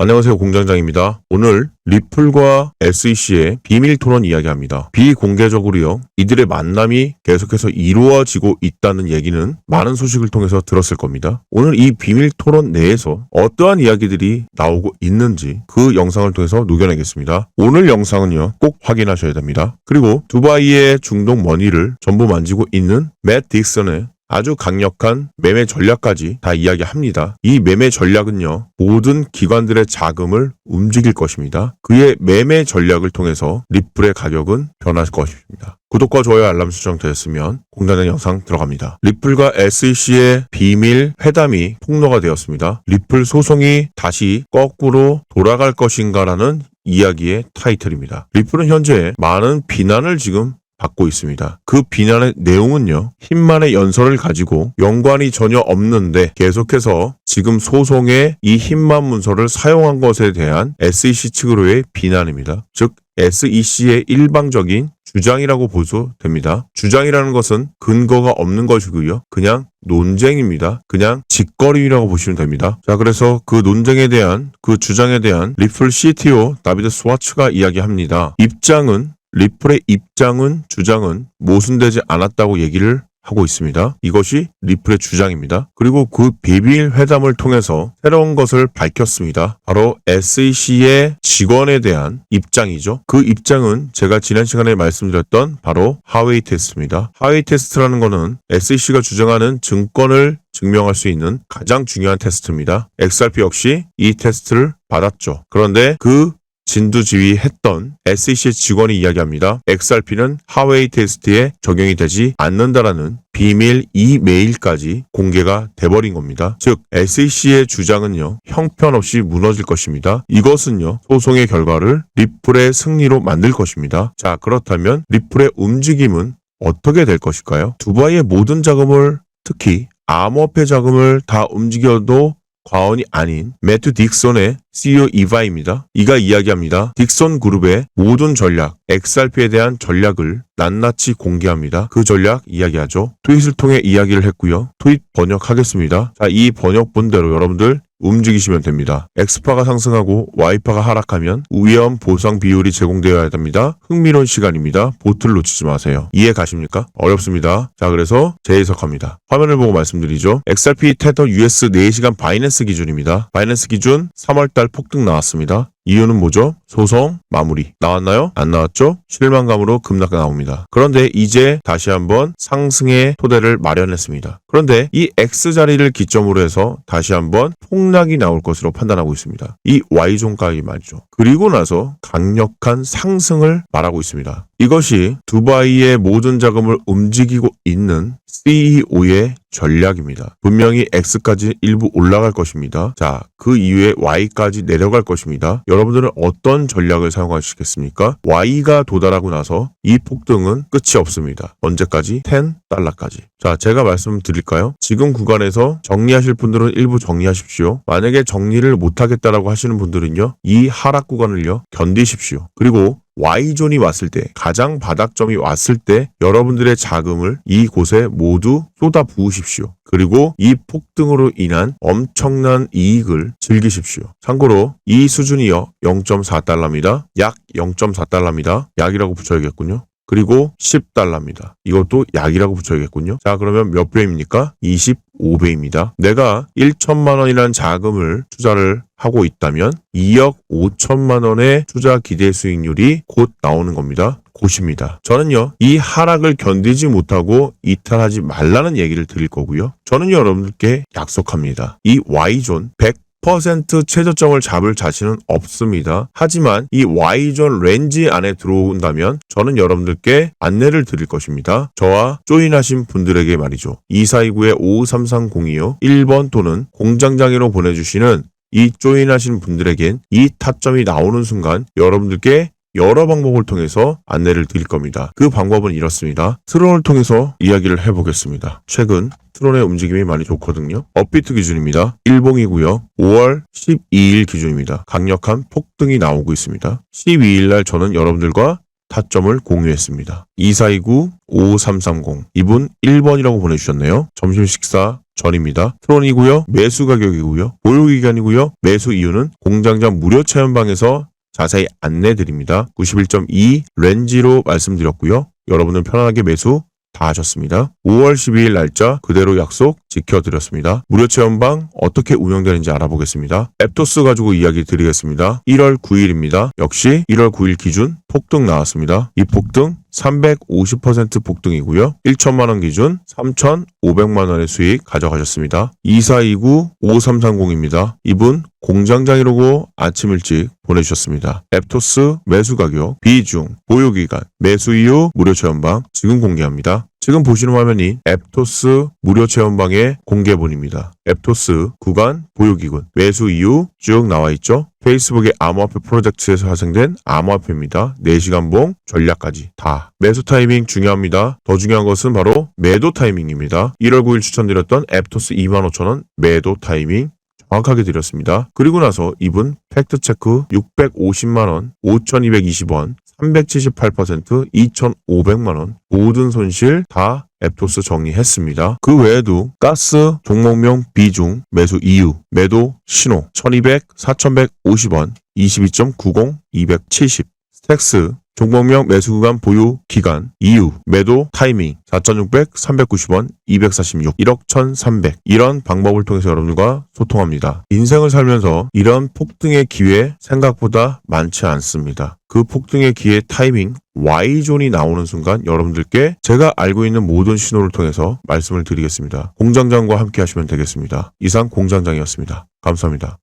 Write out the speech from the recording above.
안녕하세요 공장장입니다. 오늘 리플과 SEC의 비밀 토론 이야기합니다. 비공개적으로요. 이들의 만남이 계속해서 이루어지고 있다는 얘기는 많은 소식을 통해서 들었을 겁니다. 오늘 이 비밀 토론 내에서 어떠한 이야기들이 나오고 있는지 그 영상을 통해서 녹여내겠습니다. 오늘 영상은요. 꼭 확인하셔야 됩니다. 그리고 두바이의 중동 머니를 전부 만지고 있는 맷 딕슨의 아주 강력한 매매 전략까지 다 이야기합니다. 이 매매 전략은요, 모든 기관들의 자금을 움직일 것입니다. 그의 매매 전략을 통해서 리플의 가격은 변할 것입니다. 구독과 좋아요 알람 설정 되었으면 공단의 영상 들어갑니다. 리플과 SEC의 비밀 회담이 폭로가 되었습니다. 리플 소송이 다시 거꾸로 돌아갈 것인가라는 이야기의 타이틀입니다. 리플은 현재 많은 비난을 지금 받고 있습니다. 그 비난의 내용은요, 힘만의 연설을 가지고 연관이 전혀 없는데 계속해서 지금 소송에 이 힘만 문서를 사용한 것에 대한 SEC 측으로의 비난입니다. 즉, SEC의 일방적인 주장이라고 보셔도 됩니다. 주장이라는 것은 근거가 없는 것이고요. 그냥 논쟁입니다. 그냥 짓거리라고 보시면 됩니다. 자, 그래서 그 논쟁에 대한 그 주장에 대한 리플 CTO 다비드 스와츠가 이야기합니다. 입장은 리플의 입장은 주장은 모순되지 않았다고 얘기를 하고 있습니다. 이것이 리플의 주장입니다. 그리고 그 비밀 회담을 통해서 새로운 것을 밝혔습니다. 바로 SEC의 직원에 대한 입장이죠. 그 입장은 제가 지난 시간에 말씀드렸던 바로 하웨이 테스트입니다. 하웨이 테스트라는 것은 SEC가 주장하는 증권을 증명할 수 있는 가장 중요한 테스트입니다. XRP 역시 이 테스트를 받았죠. 그런데 그 진두지휘했던 SEC 직원이 이야기합니다. XRP는 하웨이 테스트에 적용이 되지 않는다라는 비밀 이메일까지 공개가 돼버린 겁니다. 즉 SEC의 주장은요 형편없이 무너질 것입니다. 이것은요 소송의 결과를 리플의 승리로 만들 것입니다. 자 그렇다면 리플의 움직임은 어떻게 될 것일까요? 두바이의 모든 자금을 특히 암호화폐 자금을 다 움직여도 과언이 아닌 매튜 딕손의 CEO 이바입니다. 이가 이야기합니다. 딕손 그룹의 모든 전략, XRP에 대한 전략을 낱낱이 공개합니다. 그 전략 이야기하죠. 트윗을 통해 이야기를 했고요. 트윗 번역하겠습니다. 자, 이 번역본대로 여러분들 움직이시면 됩니다. X파가 상승하고 Y파가 하락하면 위험 보상 비율이 제공되어야 됩니다. 흥미로운 시간입니다. 보트를 놓치지 마세요. 이해 가십니까? 어렵습니다. 자, 그래서 재해석합니다. 화면을 보고 말씀드리죠. XRP 테더 US 4시간 바이낸스 기준입니다. 바이낸스 기준 3월달 폭등 나왔습니다. 이유는 뭐죠? 소송 마무리. 나왔나요? 안 나왔죠? 실망감으로 급락 나옵니다. 그런데 이제 다시 한번 상승의 토대를 마련했습니다. 그런데 이 X자리를 기점으로 해서 다시 한번 폭락이 나올 것으로 판단하고 있습니다. 이 Y존 가격이 말이죠. 그리고 나서 강력한 상승을 말하고 있습니다. 이것이 두바이의 모든 자금을 움직이고 있는 CEO의 전략입니다. 분명히 X까지 일부 올라갈 것입니다. 자, 그 이후에 Y까지 내려갈 것입니다. 여러분들은 어떤 전략을 사용하시겠습니까? Y가 도달하고 나서 이 폭등은 끝이 없습니다. 언제까지? 10달러까지. 자, 제가 말씀드릴까요? 지금 구간에서 정리하실 분들은 일부 정리하십시오. 만약에 정리를 못하겠다라고 하시는 분들은요, 이 하락 구간을요, 견디십시오. 그리고 Y존이 왔을 때, 가장 바닥점이 왔을 때 여러분들의 자금을 이곳에 모두 쏟아 부으십시오. 그리고 이 폭등으로 인한 엄청난 이익을 즐기십시오. 참고로 이 수준이요 0.4달러입니다. 약 0.4달러입니다. 약이라고 붙여야겠군요. 그리고 10달러입니다. 이것도 약이라고 붙여야겠군요. 자, 그러면 몇 배입니까? 25배입니다. 내가 1천만 원이라는 자금을 투자를 하고 있다면 2억 5천만 원의 투자 기대 수익률이 곧 나오는 겁니다. 곧입니다. 저는요, 이 하락을 견디지 못하고 이탈하지 말라는 얘기를 드릴 거고요. 저는 여러분들께 약속합니다. 이 Y존 100% 최저점을 잡을 자신은 없습니다. 하지만 이 Y존 렌지 안에 들어온다면 저는 여러분들께 안내를 드릴 것입니다. 저와 조인하신 분들에게 말이죠. 2429-55330이요. 1번 또는 공장장애로 보내주시는 이 조인하신 분들에겐 이 타점이 나오는 순간 여러분들께 여러 방법을 통해서 안내를 드릴 겁니다. 그 방법은 이렇습니다. 트론을 통해서 이야기를 해보겠습니다. 최근 트론의 움직임이 많이 좋거든요. 업비트 기준입니다. 일봉이고요. 5월 12일 기준입니다. 강력한 폭등이 나오고 있습니다. 12일 날 저는 여러분들과 타점을 공유했습니다. 2429-5330 이분 1번이라고 보내주셨네요. 점심 식사 전입니다. 트론이고요. 매수 가격이고요. 보유 기간이고요. 매수 이유는 공장장 무료 체험방에서 자세히 안내 드립니다. 91.2 렌지로 말씀드렸고요. 여러분은 편안하게 매수 다 하셨습니다. 5월 12일 날짜 그대로 약속 지켜드렸습니다. 무료 체험방 어떻게 운영되는지 알아보겠습니다. 앱토스 가지고 이야기 드리겠습니다. 1월 9일입니다. 역시 1월 9일 기준 폭등 나왔습니다. 이 폭등 350% 폭등이고요. 1천만 원 기준 3,500만 원의 수익 가져가셨습니다. 2429-5330입니다. 이분 공장장이라고 아침 일찍 보내주셨습니다. 앱토스 매수 가격, 비중, 보유 기간, 매수 이후 무료 체험방 지금 공개합니다. 지금 보시는 화면이 앱토스 무료 체험방의 공개본입니다. 앱토스 구간 보유기군 매수 이후 쭉 나와 있죠. 페이스북의 암호화폐 프로젝트에서 발생된 암호화폐입니다. 4시간 봉 전략까지 다. 매수 타이밍 중요합니다. 더 중요한 것은 바로 매도 타이밍입니다. 1월 9일 추천드렸던 앱토스 25,000원 매도 타이밍 정확하게 드렸습니다. 그리고 나서 이분 팩트체크 650만원, 5220원, 378%, 2500만원 모든 손실 다 앱토스 정리했습니다. 그 외에도 가스 종목명 비중 매수 이유 매도 신호 1200, 4150원, 22.90, 270 스택스 종목명 매수 구간 보유 기간 이유 매도 타이밍 4,600, 390원, 246, 1억 1,300 이런 방법을 통해서 여러분과 소통합니다. 인생을 살면서 이런 폭등의 기회 생각보다 많지 않습니다. 그 폭등의 기회 타이밍 Y존이 나오는 순간 여러분들께 제가 알고 있는 모든 신호를 통해서 말씀을 드리겠습니다. 공장장과 함께 하시면 되겠습니다. 이상 공장장이었습니다. 감사합니다.